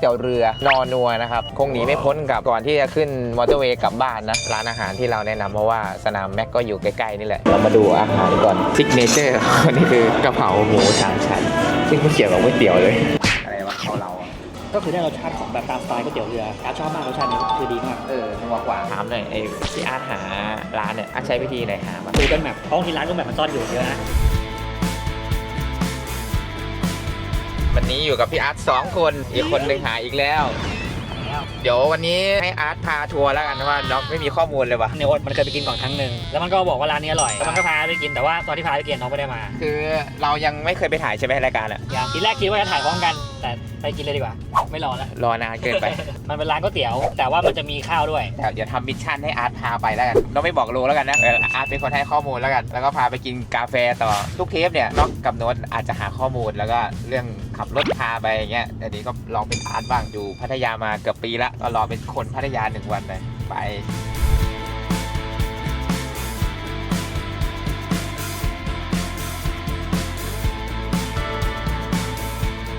เตี๋ยวเรือนอนัวนะครับ คงหนีไม่พ้นกับก่อนที่จะขึ้นมอเตอร์เวย์กลับบ้านนะ ร้านอาหารที่เราแนะนำเพราะว่าสนามแม็กก็อยู่ใกล้ ๆ นี่แหละ เรามาดูอาหารก่อนซิกเนเจอร์ นี่คือกะเพราหมูสามชั้นซึ่งไม่เกี่ยวกับก๋วยเตี๋ยวเลย อะไรวะเขาเราอะก็คือได้รสชาติของแบบตามสไตล์ก๋วยเตี๋ยวเรืออาร์ตชอบมากรสชาตินี้คือดีมากเออนัวกว่าถามหน่อยไอ้ที่อาร์ตหาร้านเนี่ยอาร์ตใช้วิธีไหนหามาดูกันแบบเพราะบางทีร้านก็แบบมันซ่อนอยู่เยอะนะ นนี้อยู่กับพี่อาร์ตสองคนอีกคนหนึ่งหาอีกแล้วแล้ว เดี๋ยววันนี้ให้อาร์ตพาทัวร์แล้วกันว่าน้องไม่มีข้อมูลเลยวะเนี่ยมันเคยไปกินก่อนครั้งหนึ่งแล้วมันก็บอกว่าร้านนี้อร่อยแล้วมันก็พาไปกินแต่ว่าตอนที่พาไปกินน้องไม่ได้มา คือเรายังไม่เคยไปถ่ายใช่ไหมรายการอะอย่างทีแรกคิดว่าจะถ่ายพร้อมกัน แต่ไปกินเลยดีกว่า ไม่รอแล้วรอนานเกินไป มันเป็นร้านก๋วยเตี๋ยว แต่ว่ามันจะมีข้าวด้วย แต่เดี๋ยวทำมิชชั่นให้อาร์ตพาไปแล้วกันเราไม่บอกโลแล้วกันนะเอออาร์ตเป็นคนให้ข้อมูลแล้วกัน แล้วก็พาไปกินกาแฟต่อทุกเทปเนี่ยนอกกับโน้ตอาจจะหาข้อมูลแล้วก็เรื่องขับรถพาไปอย่างเงี้ยอันนี้ก็ลองเป็นอาร์ตบ้างอยู่พัทยามาเกือบปีละก็รอเป็นคนพัทยาหนึ่งวันเลยไป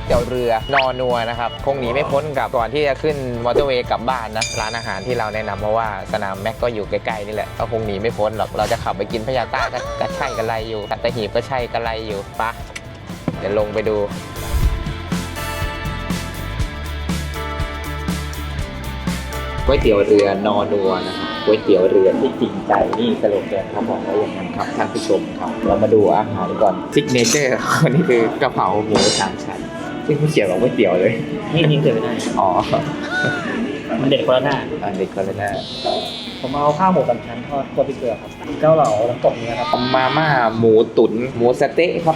เตี๋ยวเรือนอนัวนะครับคงหนีไม่พ้นกับก่อนที่จะขึ้นมอเตอร์เวย์กลับบ้านนะร้านอาหารที่เราแนะนำเพราะว่าสนามแม็กก็อยู่ใกล้ๆนี่แหละก็คงหนีไม่พ้นหรอกเราจะขับไปกินพญาใต้ก็ก็ใช่กันไรอยู่สัตหีบก็ใช่กันไรอยู่ปะเดี๋ยวลงไปดู ก๋วยเตี๋ยวเรือนอนัวนะครับก๋วยเตี๋ยวเรือที่จริงใจนี่สโลแกนเขาบอกไว้อย่างนั้นครับท่านผู้ชมครับ เรามาดูอาหารก่อนซิกเนเจอร์นี่คือกระเพราหมูสามชั้น ซึ่งไม่เกี่ยวกับก๋วยเตี๋ยวเลย นี่ยิงเกิดไม่ได้ อ๋อมันเด็ดคนละหน้า อันเด็กก็เลยนะผมเอาข้าวหมูสามชั้นทอดคั่วพริกเกลือครับเก้าเหลาน้ำตกเนื้อครับ มาม่าหมูตุ๋นหมูสะเต๊ะครับ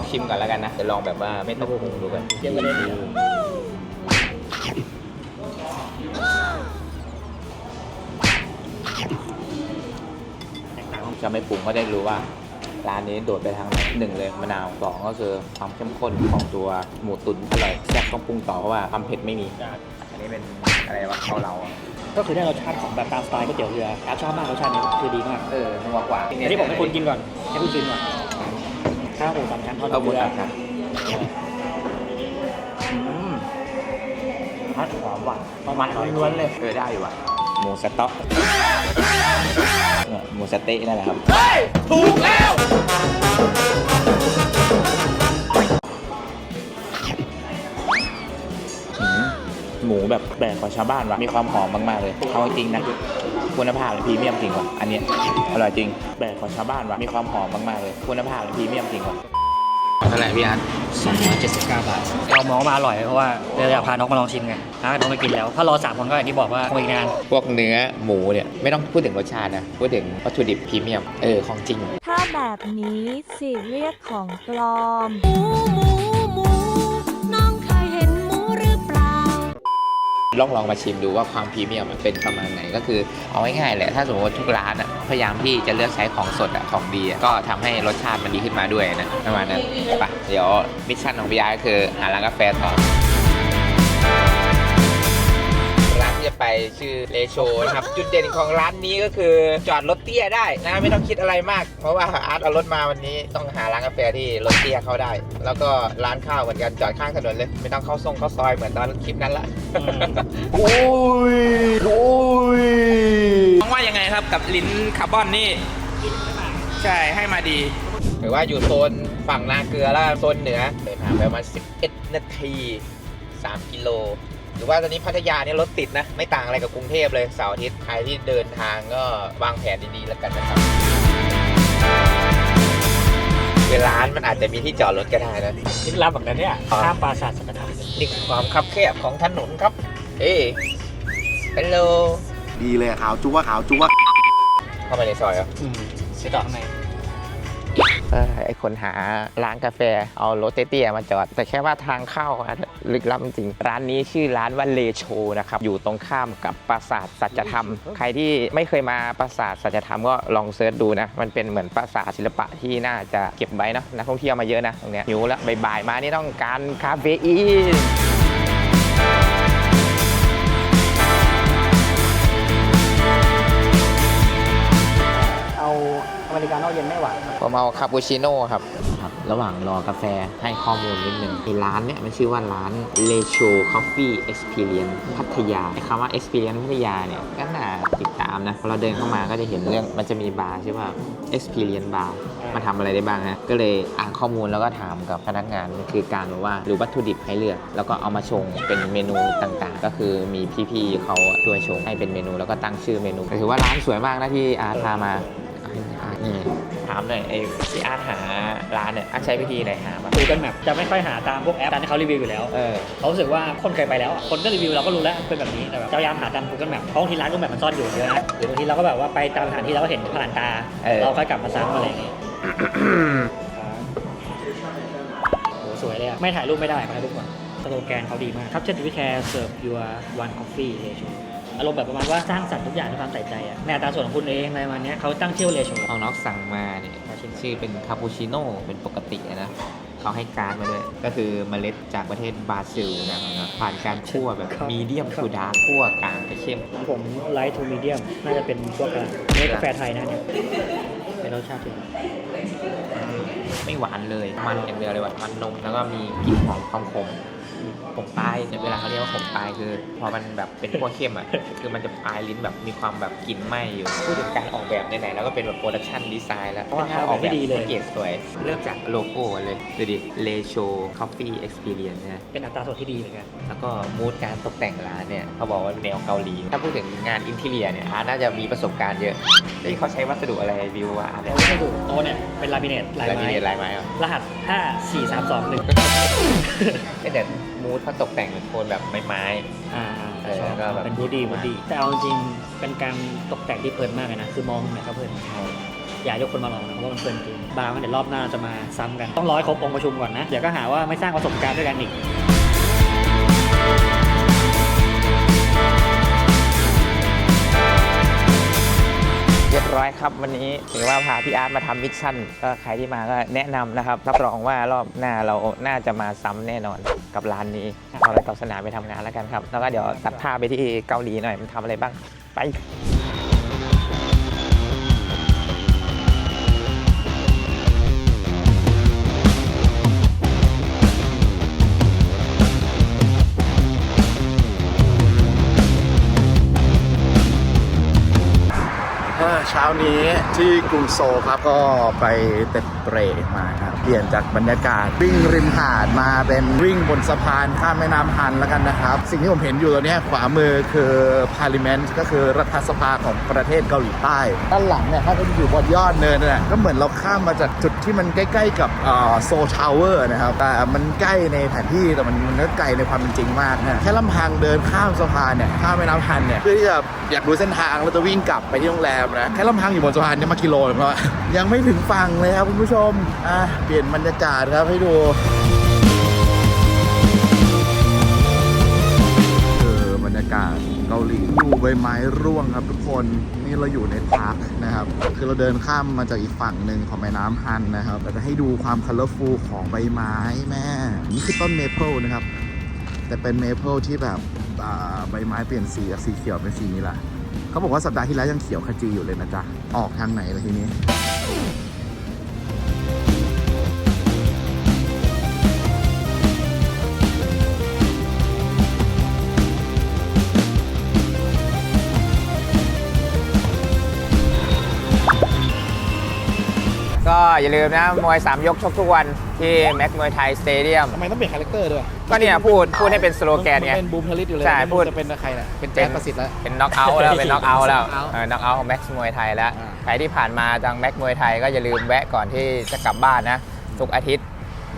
องน้องชิมก่อนแล้วกันนะจะลองแบบว่าไม่ต้องปรุงดูกันเยี่ยมไปเลยจะไม่ปรุงก็ได้รู้ว่าร้านนี้โดดไปทางไหนหนึ่งเลยมะนาวสองก็คือความเข้มข้นของตัวหมูตุ๋นอร่อยแซ่บต้องปรุงต่อเพราะว่าความเผ็ดไม่มีอันนี้เป็นอะไรวะเขาเราอะก็คือได้รสชาติของแบบตามสไตล์ก๋วยเตี๋ยวเรืออาร์ตชอบมากรสชาตินี้คือดีมากเออนัวกว่าอันนี้ผมให้คุณกินก่อนให้คุณชิมก่อน ข้าวหมูสามชั้นทอดเอาบุญเกลือครับอืมพัดหอมหวานประมาณล้วนๆเลย เออได้อยู่ว่ะหมูสต๊อกเนี่ยหมูสะเต๊ะนั่นแหละครับถูกแล้วอืมหมูแบบแปลกกว่าชาวบ้านว่ะมีความหอมมากๆเลยเอาจริงๆนะ คุณภาพเป็นพรีเมียมจริงว่ะอันเนี้ยอร่อยจริงแปลกกว่าชาวบ้านว่ะมีความหอมมากๆเลยคุณภาพเป็นพรีเมียมจริงว่ะเท่าไหร่พี่อาร์ต279 บาท เรามองว่ามาอร่อยเพราะว่าเราอยากพาน้องมาลองชิมไงถ้าน้องไปกินแล้ว ถ้ารอสามคนก็อย่างที่บอกว่าคงอีกนาน พวกเนื้อหมูเนี่ย ไม่ต้องพูดถึงรสชาตินะ พูดถึงวัตถุดิบพรีเมียม เออ ของจริง ถ้าแบบนี้สิเรียกของปลอมหมูหมูหมู ลองลองมาชิมดูว่าความพรีเมียมมันเป็นประมาณไหนก็คือเอาง่ายๆแหละถ้าสมมติว่าทุกร้านอะพยายามที่จะเลือกใช้ของสดอะของดีอะก็ทำให้รสชาติมันดีขึ้นมาด้วยนะประมาณนั้นไปะเดี๋ยวมิชชั่นของพี่ยาก็คือหาร้านกาแฟต่อ จะไปชื่อเลโชนะครับ จุดเด่นของร้านนี้ก็คือจอดรถเตี้ยได้นะไม่ต้องคิดอะไรมาก เพราะว่าอาร์ตเอารถมาวันนี้ต้องหาร้านกาแฟที่รถเตี้ยเข้าได้ แล้วก็ร้านข้าวเหมือนกันจอดข้างถนนเลย ไม่ต้องเข้าซงเข้าซอยเหมือนตอนคลิปนั้นละโอ้ยโอ้ยมองว่ายังไงครับกับลิ้นคาร์บอนนี่ใช่ให้มาดีหรือว่าอยู่โซนฝั่งนาเกลือแล้วโซนเหนือเดินทางไปประมาณ11 นาที 3 กิโลห รือว่าตอนนี้พัทยาเนี่ยรถติดนะ ไม่ต่างอะไรกับกรุงเทพเลยเสาร์อาทิตย์ใครที่เดินทางก็วางแผนดีๆแล้วกันนะครับเวลาร้านมันอาจจะมีที่จอดรถก็ได้นะที่รับแบบนั้นเนี่ยอ๋อข้ามปราสาทสักธรรมนี่คือความคับแคบของถนนครับ เอ้ฮัลโหลดีเลยขาวจั๊วขาวจั๊วเข้ามาในซอยเหรออืมไปต่อข้างใน เออไอคนหาร้านกาแฟเอารถเตี้ยๆมาจอด แต่แค่ว่าทางเข้าอะลึกลับจริง ร้านนี้ชื่อร้านว่าเลโชนะครับ อยู่ตรงข้ามกับปราสาทสัจธรรม ใครที่ไม่เคยมาปราสาทสัจธรรมก็ลองเซิร์ชดูนะ มันเป็นเหมือนปราสาทศิลปะที่น่าจะเก็บไว้เนอะนักท่องเที่ยวมาเยอะนะตรงเนี้ยหิวแล้วบ่ายๆมานี่ต้องการคาเฟอีน ผมเอาคาปูชิโน่ครับ ครับระหว่างรอกาแฟให้ข้อมูลนิดนึงไอ้ร้านเนี่ยมันชื่อว่าร้าน l e c h o Coffee Experience พัทยาไอ้คำว่า Experience พัทยาเนี่ยก็น่าติดตามนะพอเราเดินเข้ามาก็จะเห็นเรื่องมันจะมีบาร์ชื่อว่า Experience Bar มาทำอะไรได้บ้างฮะก็เลยอ่านข้อมูลแล้วก็ถามกับพนักงานคือการบอกว่าหรือวัตถุดิบให้เลือก แล้วก็เอามาชงเป็นเมนูต่างๆ ก็คือมีพี่ๆเขาช่วยชงให้เป็นเมนูแล้วก็ตั้งชื่อเมนูถือว่าร้านสวยมากนะที่อาร์ตพามาอาร์ตนี่ ถามหน่อยไอ้ที่อาร์ตหาร้านเนี่ยอาร์ตใช้วิธีไหนหาบ้าง Google Map จะไม่ค่อยหาตามพวกแอปที่เขารีวิวอยู่แล้ว เออ เขารู้สึกว่าคนเคยไปแล้วอะคนก็รีวิวเราก็รู้แล้วเป็นแบบนี้แต่แบบพยายามหาตาม Google Map เพราะบางทีร้าน Google Map มันซ่อนอยู่เยอะนะหรือบางทีเราก็แบบว่าไปตามสถานที่เราก็เห็นผ่านตา เออ เราค่อยกลับมาซ้ำอะไรอย่างเงี้ยโหสวยเลยอะไม่ถ่ายรูปไม่ได้ขอถ่ายรูปก่อนสโลแกนเขาดีมากครับเช่นวิแคร์เสิร์ฟ your one coffee ratio อารมณ์แบบประมาณว่าสร้างสรรค์ทุกอย่างด้วยความใส่ใจอะในอัตราส่วนของคุณเองอะไรประมาณเนี้ยเขาตั้งชื่อ ratio ของน้องสั่งมาเนี่ยชื่อเป็นคาปูชิโน่เป็นปกตินะเขาให้การดมาด้วย ก็คือเมล็ดจากประเทศบราซิลนะครับผ่านการคั่วแบบครับมีเดียมทูดาร์คั่วกลางไปเข้ม ของผมไลท์ทูมีเดียมน่าจะเป็นพวกกลางนี่กาแฟไทยนะเนี่ยเป็นรสชาติที่ไม่หวานเลยมันอย่างเดียวเลยว่ะมันนมแล้วก็มีกลิ่นหอมความขม ผมปลายเนี่ยเวลาเขาเรียกว่าผมปลายคือ พอมันแบบเป็นพวกเข้มอะคือมันจะปลายลิ้นแบบมีความแบบกลิ่นไหม้อยู่พูดถึงการออกแบบไหนๆแล้วก็เป็นแบบโปรดักชันดีไซน์แล้วเพราะว่าเขาออกแบบให้เกรดสวย เริ่มจากโลโก้ก่อนเลยดูดิเลโชคอฟฟี่เอ็กซ์เพรียนนะเป็นอัตราส่วนที่ดีเหมือนกันแล้วก็มูดการตกแต่งร้านเนี่ยเขาบอกว่าแนวเกาหลี ถ้าพูดถึงงานอินทีเรียเนี่ยอาร์ตน่าจะมีประสบการณ์เยอะนี่เขาใช้วัสดุอะไรวิวว่าอาร์ตเนี่ยเราให้ดูโต๊ะเนี่ยเป็นลามิเนตลายลายไม้มีลายไม้เหรอรหัส 5 4 3 2 1ไม่แต่ มูดเขาตกแต่งเป็นโทนแบบไม้อ่าเออชอบก็แบบเป็นบูดีบูดี แต่เอาจริงๆเป็นการตกแต่งที่เพลินมากเลยนะ คือมองตรงไหนก็เพลินอยากให้ทุกคนมาลองนะเพราะว่ามันเพลินจริงบาร์มันเดี๋ยวรอบหน้าจะมาซ้ำกัน ต้องร้อยครบองค์ประชุมก่อนนะ เดี๋ยวก็หาว่าไม่สร้างประสบการณ์ด้วยกันอีก เรียบร้อยครับ วันนี้ถือว่าพาพี่อาร์ตมาทำมิชชั่น ก็ใครที่มาก็แนะนำนะครับ รับรองว่ารอบหน้าเราน่าจะมาซ้ำแน่นอนกับร้านนี้เอาอะไรต่อสนามไปทำงานแล้วกันครับ แล้วก็เดี๋ยวตัดภาไปที่เกาหลีหน่อยมันทำอะไรบ้างไป นี้ที่กรุงโซลครับก็ไปเต็ดเตรมาครับเปลี่ยนจากบรรยากาศวิ่งริมหาดมาเป็นวิ่งบนสะพานข้ามแม่น้ำฮันแล้วกันนะครับ สิ่งที่ผมเห็นอยู่ตอนนี้ขวามือคือพาริเมนต์ก็คือรัฐสภาของประเทศเกาหลีใต้ด้านหลังเนี่ยถ้าก็อยู่บนยอดเนินนั่นแหละก็เหมือนเราข้ามมาจากจุดที่มันใกล้ ๆ กับโซทาวเวอร์นะครับแต่มันใกล้ในแผนที่แต่มันมันก็ไกลในความเป็นจริงมากนะแค่ลำพังเดินข้ามสะพานเนี่ยข้ามแม่น้ำฮันเนี่ยเพื่อที่จะอยากดูเส้นทางแล้วจะวิ่งกลับไปที่โรงแรมนะแค่ลำพังอยู่บนสะพานเนี่ยมากิโลหนึงแล้วอะยังไม่ถึงฝั่งเลยครับคุณผู้ชมอะเปลี่ยนบรรยากาศครับให้ดูเออบรรยากาศเกาหลีดูใบไม้ร่วงครับทุกคนนี่เราอยู่ในพาร์คนะครับ คือเราเดินข้ามมาจากอีกฝั่งหนึ่งของแม่น้ำฮันนะครับแต่จะให้ดูความคัลเลอร์ฟูลของใบไม้แม่นี่คือต้นเมเปิลนะครับแต่เป็นเมเปิลที่แบบอ่าใบไม้เปลี่ยนสีจากสีเขียวเป็นสีนี้ละ เขาบอกว่าสัปดาห์ที่แล้วยังเขียวขจีอยู่เลยนะจ๊ะ ออกทางไหนเลยทีนี้ อย่าลืมนะ มวย 3 ยกชกทุกวันที่แม็กมวยไทยสเตเดียมทำไมต้องเปลี่ยนคาแรคเตอร์ด้วยก็เนี่ยพูดพูดให้เป็นสโลแกนไงเป็นบูมทลิตอยู่เลยใช่พูดจะเป็นใครน่ะเป็นเป็แจ๊นสประสิทธิ์แล้วเป็นน็อกเอาท์แล้วเป็นน็อกเอาท์แล้ว knockout เออน็อกเอาท์ของแม็กซ์มวยไทยแล้วอ่าใครที่ผ่านมาทางแม็กซ์มวยไทยก็อย่าลืมแวะก่อนที่จะกลับบ้านนะทุกอาทิตย์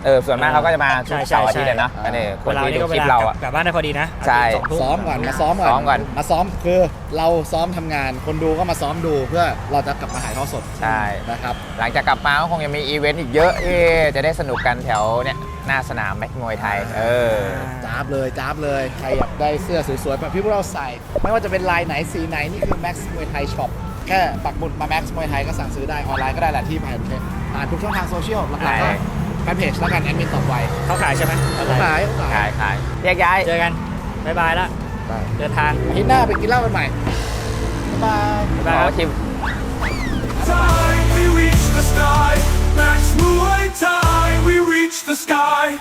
เออส่วนมากเขาก็จะมาทุกใช่ใช่เสาร์อาทิตย์ใช่เลยเนาะอันนี้คนเวลาที่นี้ดูก็คเวลิปลาเรากลัอะบกลับบ้านได้พอดีนะใช่สองทุ่ซ้อมก่อนมาซ้อมก่อนซ้อมก่อนมาซ้อมคือเราซ้อมทำงาน คนดูก็มาซ้อมดูเพื่อเราจะกลับมาถ่ายทอดสดใช่นะครับหลังจากกลับมาก็คงยังมีอีเวนต์อีกเยอะที่จะได้สนุกกันแถวเนี่ยหน้าสนามแม็กซ์มวยไทย เออจ้าบเลยจ้าบเลย ใครอยากได้เสื้อสวยๆแบบที่พวกเราใส่ ไม่ว่าจะเป็นลายไหนสีไหน นี่คือ Max มวยไทยช็อปแค่ปักหมุดมา Max มวยไทยก็สั่งซื้อได้ออนไลน์ก็ได้แหละที่ผ่านผ่านทุกช่องทางโซเชียลหลักๆก็ใช่ แฟนเพจแล้วกันแอดมินตอบไวเขาขายใช่ไหมขายขายขายขายแยกย้ายเจอกันบายบายละเดินทางอาทิตย์หน้าไปกินเหล้ากันใหม่บ๊ายบายบ๊ายบายครัม Time we reach the sky.